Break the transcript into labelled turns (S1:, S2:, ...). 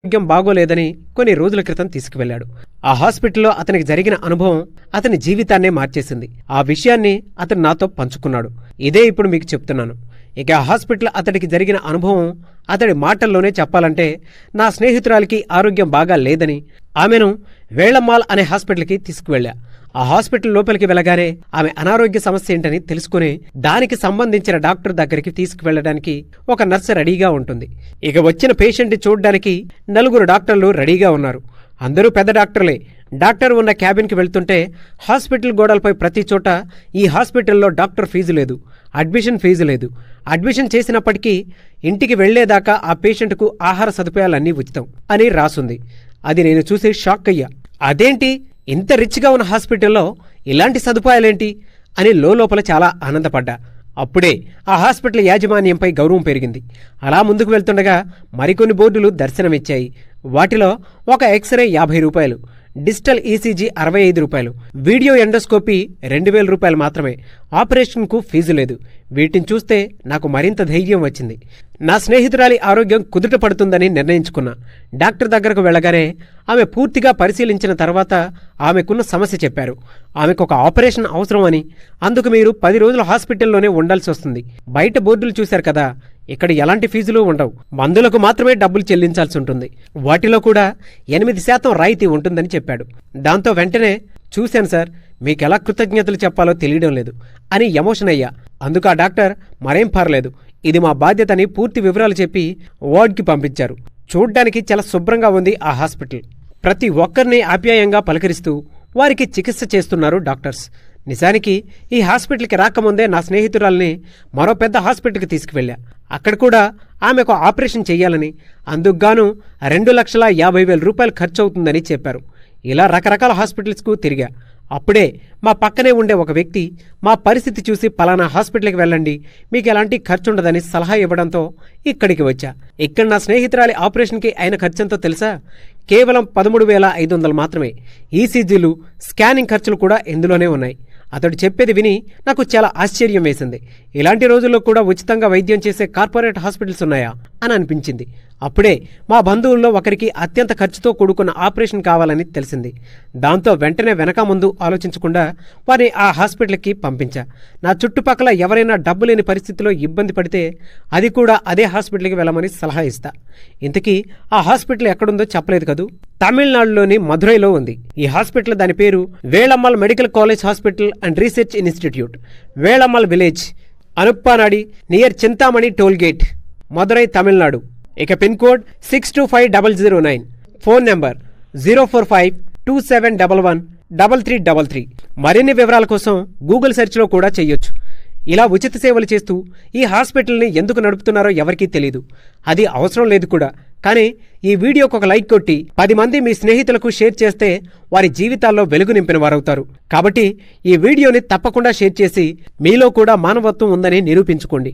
S1: ఆరోగ్యం బాగోలేదని కొన్ని రోజుల క్రితం తీసుకువెళ్ళాడు ఆ హాస్పిటల్లో అతనికి జరిగిన అనుభవం అతని జీవితాన్నే మార్చేసింది. ఆ విషయాన్ని అతను నాతో పంచుకున్నాడు. ఇదే ఇప్పుడు మీకు చెప్తున్నాను. ఇక ఆ హాస్పిటల్ అతడికి జరిగిన అనుభవం అతడి మాటల్లోనే చెప్పాలంటే నా స్నేహితురాలికి ఆరోగ్యం బాగా లేదని ఆమెను వేళ్ళమ్మాల్ అనే హాస్పిటల్కి తీసుకువెళ్ళా. ఆ హాస్పిటల్ లోపలికి వెళ్ళగానే ఆమె అనారోగ్య సమస్య ఏంటని తెలుసుకుని దానికి సంబంధించిన డాక్టర్ దగ్గరికి తీసుకువెళ్ళడానికి ఒక నర్సు రెడీగా ఉంటుంది. ఇక వచ్చిన పేషెంట్ చూడడానికి నలుగురు డాక్టర్లు రెడీగా ఉన్నారు. అందరూ పెద్ద డాక్టర్లే. డాక్టర్ ఉన్న క్యాబిన్కి వెళ్తుంటే హాస్పిటల్ గోడలపై ప్రతి చోట ఈ హాస్పిటల్లో డాక్టర్ ఫీజు లేదు అడ్మిషన్ ఫీజు లేదు. అడ్మిషన్ చేసినప్పటికీ ఇంటికి వెళ్ళేదాకా ఆ పేషెంట్కు ఆహార సదుపాయాలన్నీ ఉచితం అని రాసుంది. అది నేను చూసి షాక్ అయ్యా. అదేంటి? ఇంత రిచ్గా ఉన్న హాస్పిటల్లో ఇలాంటి సదుపాయాలేంటి? అని లోపల చాలా ఆనందపడ్డా. అప్పుడే ఆ హాస్పిటల్ యాజమాన్యంపై గౌరవం పెరిగింది. అలా ముందుకు వెళ్తుండగా మరికొన్ని బోర్డులు దర్శనమిచ్చాయి. వాటిలో ఒక ఎక్స్రే యాభై రూపాయలు డిజిటల్ ఈసీజీ అరవై ఐదు రూపాయలు. వీడియో ఎండోస్కోపీ రెండు వేల రూపాయలు మాత్రమే. ఆపరేషన్కు ఫీజు లేదు. వీటిని చూస్తే నాకు మరింత ధైర్యం వచ్చింది. నా స్నేహితురాలి ఆరోగ్యం కుదుట పడుతుందని నిర్ణయించుకున్నా. డాక్టర్ దగ్గరకు వెళ్ళగానే ఆమె పూర్తిగా పరిశీలించిన తర్వాత ఆమెకున్న సమస్య చెప్పారు. ఆమెకు ఒక ఆపరేషన్ అవసరమని అందుకు మీరు పది రోజులు హాస్పిటల్లోనే ఉండాల్సి వస్తుంది. బయట బోర్డులు చూశారు కదా ఇక్కడ ఎలాంటి ఫీజులు ఉండవు. మందులకు మాత్రమే డబ్బులు చెల్లించాల్సి ఉంటుంది. వాటిలో కూడా ఎనిమిది శాతం రాయితీ ఉంటుందని చెప్పాడు. దాంతో వెంటనే చూశాను సార్ మీకెలా కృతజ్ఞతలు చెప్పాలో తెలియడం లేదు అని ఎమోషన్ అయ్యా. అందుకు ఆ డాక్టర్ మరేం పర్లేదు ఇది మా బాధ్యతని పూర్తి వివరాలు చెప్పి వార్డ్కి పంపించారు. చూడ్డానికి చాలా శుభ్రంగా ఉంది ఆ హాస్పిటల్. ప్రతి ఒక్కరిని ఆప్యాయంగా పలకరిస్తూ వారికి చికిత్స చేస్తున్నారు డాక్టర్స్. నిజానికి ఈ హాస్పిటల్కి రాకముందే నా స్నేహితురాల్ని మరో పెద్ద హాస్పిటల్కి తీసుకువెళ్ళా. అక్కడ కూడా ఆమెకు ఆపరేషన్ చేయాలని అందుకుగాను రెండు లక్షల యాభై వేల రూపాయలు ఖర్చు అవుతుందని చెప్పారు. ఇలా రకరకాల హాస్పిటల్స్కు తిరిగా. అప్పుడే మా పక్కనే ఉండే ఒక వ్యక్తి మా పరిస్థితి చూసి పలానా హాస్పిటల్కి వెళ్ళండి మీకు ఎలాంటి ఖర్చు ఉండదని సలహా ఇవ్వడంతో ఇక్కడికి వచ్చా. ఇక్కడ నా స్నేహితురాలి ఆపరేషన్కి అయిన ఖర్చంతో తెలుసా? కేవలం పదమూడు వేల ఐదు వందలు మాత్రమే. ఈసీజీలు స్కానింగ్ ఖర్చులు కూడా ఇందులోనే ఉన్నాయి. అతడు చెప్పేది విని నాకు చాలా ఆశ్చర్యం వేసింది. ఇలాంటి రోజుల్లో కూడా ఉచితంగా వైద్యం చేసే కార్పొరేట్ హాస్పిటల్స్ ఉన్నాయా? అని అనిపించింది అప్పుడే మా బంధువుల్లో ఒకరికి అత్యంత ఖర్చుతో కూడుకున్న ఆపరేషన్ కావాలని తెలిసింది. దాంతో వెంటనే వెనక ముందు ఆలోచించకుండా వారిని ఆ హాస్పిటల్కి పంపించా. నా చుట్టుపక్కల ఎవరైనా డబ్బు లేని పరిస్థితిలో ఇబ్బంది పడితే అది కూడా అదే హాస్పిటల్కి వెళ్ళమని సలహా ఇస్తా. ఇంతకీ ఆ హాస్పిటల్ ఎక్కడుందో చెప్పలేదు కదూ? తమిళనాడులోని మధురైలో ఉంది. ఈ హాస్పిటల్ దాని పేరు Velammal medical college hospital and research institute. Velammal village Anuppanadi near Chintamani tollgate Madurai Tamil Nadu. ఇక pin code six two five double zero nine phone number zero four five two seven double one double three double three మరిన్ని వివరాల కోసం Google సెర్చ్లో కూడా చేయొచ్చు ఇలా ఉచిత సేవలు చేస్తూ ఈ హాస్పిటల్ని ఎందుకు నడుపుతున్నారో ఎవరికీ తెలియదు అది అవసరం లేదు కూడా. కానీ ఈ వీడియోకు ఒక లైక్ కొట్టి పది మంది మీ స్నేహితులకు షేర్ చేస్తే వారి జీవితాల్లో వెలుగు నింపిన వారవుతారు. కాబట్టి ఈ వీడియోని తప్పకుండా షేర్ చేసి మీలో కూడా మానవత్వం ఉందని నిరూపించుకోండి.